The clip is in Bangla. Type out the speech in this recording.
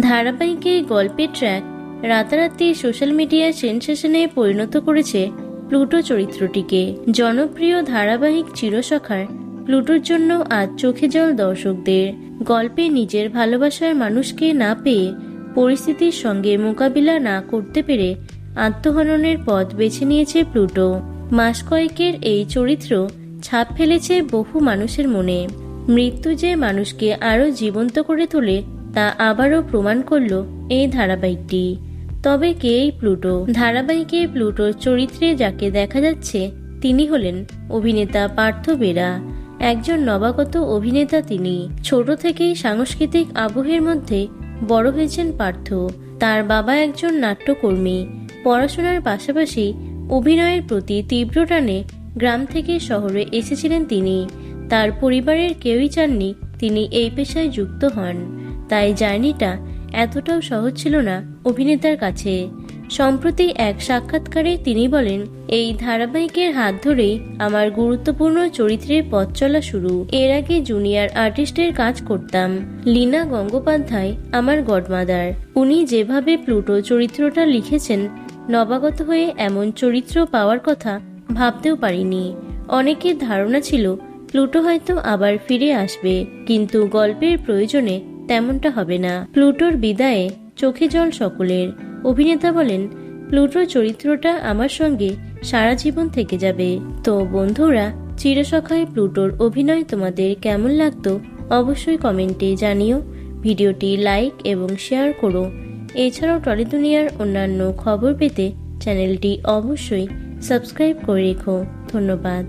ধারাবাহিকের গল্পের ট্র্যাক রাতারাতি সোশ্যাল মিডিয়ার সেনসেশনে পরিণত করেছে প্লুটো চরিত্রটিকে। জনপ্রিয় ধারাবাহিক চিরসখার প্লুটোর জন্য আজ চোখে জল দর্শকদের। গল্পে নিজের ভালোবাসার মানুষকে না পেয়ে পরিস্থিতির সঙ্গে মোকাবিলা না করতে পেরে আত্মহননের পথ বেছে নিয়েছে প্লুটো। মাস কয়েকের এই চরিত্র ছাপ ফেলেছে বহু মানুষের মনে। মৃত্যু যে মানুষকে আরও জীবন্ত করে তোলে তা আবারও প্রমাণ করল এই ধারাবাহিকটি। তবে কে এই প্লুটো? ধারাবাহিকে প্লুটোর চরিত্রে যাকে দেখা যাচ্ছে, তিনি হলেন অভিনেতা পার্থ বেরা। একজন নবাগত অভিনেতা তিনি। ছোট থেকেই সাংস্কৃতিক আবহের মধ্যে বড় হয়েছেন পার্থ। তার বাবা একজন নাট্যকর্মী। পড়াশোনার পাশাপাশি অভিনয়ের প্রতি তীব্র টানে গ্রাম থেকে শহরে এসেছিলেন তিনি। তার পরিবারের কেউই চাননি তিনি এই পেশায় যুক্ত হন। তাই জার্নিটা এতটাও সহজ ছিল না অভিনেতার কাছে। সম্প্রতি এক সাক্ষাৎকারে তিনি বলেন, এই ধারাবাহিকের হাত ধরেই আমার গুরুত্বপূর্ণ চরিত্রের পথ চলা শুরু। এর আগে জুনিয়র আর্টিস্টের কাজ করতাম। লীনা গঙ্গোপাধ্যায় আমার গডমাদার। উনি যেভাবে প্লুটো চরিত্রটা লিখেছেন, নবাগত হয়ে এমন চরিত্র পাওয়ার কথা ভাবতেও পারিনি। অনেকের ধারণা ছিল, প্লুটো হয়তো আবার ফিরে আসবে, কিন্তু গল্পের প্রয়োজনে তেমনটা হবে না। প্লুটোর বিদায়ে চোখে জল সকলের। অভিনেতা বলেন প্লুটো চরিত্রটা আমার সঙ্গে সারা জীবন থেকে যাবে। তো বন্ধুরা চিরসখায় প্লুটোর অভিনয় তোমাদের কেমন লাগতো অবশ্যই কমেন্টে জানিও। ভিডিওটি লাইক এবং শেয়ার করো। এছাড়াও টলি দুনিয়ার অন্যান্য খবর পেতে চ্যানেলটি অবশ্যই সাবস্ক্রাইব করে রেখো। ধন্যবাদ।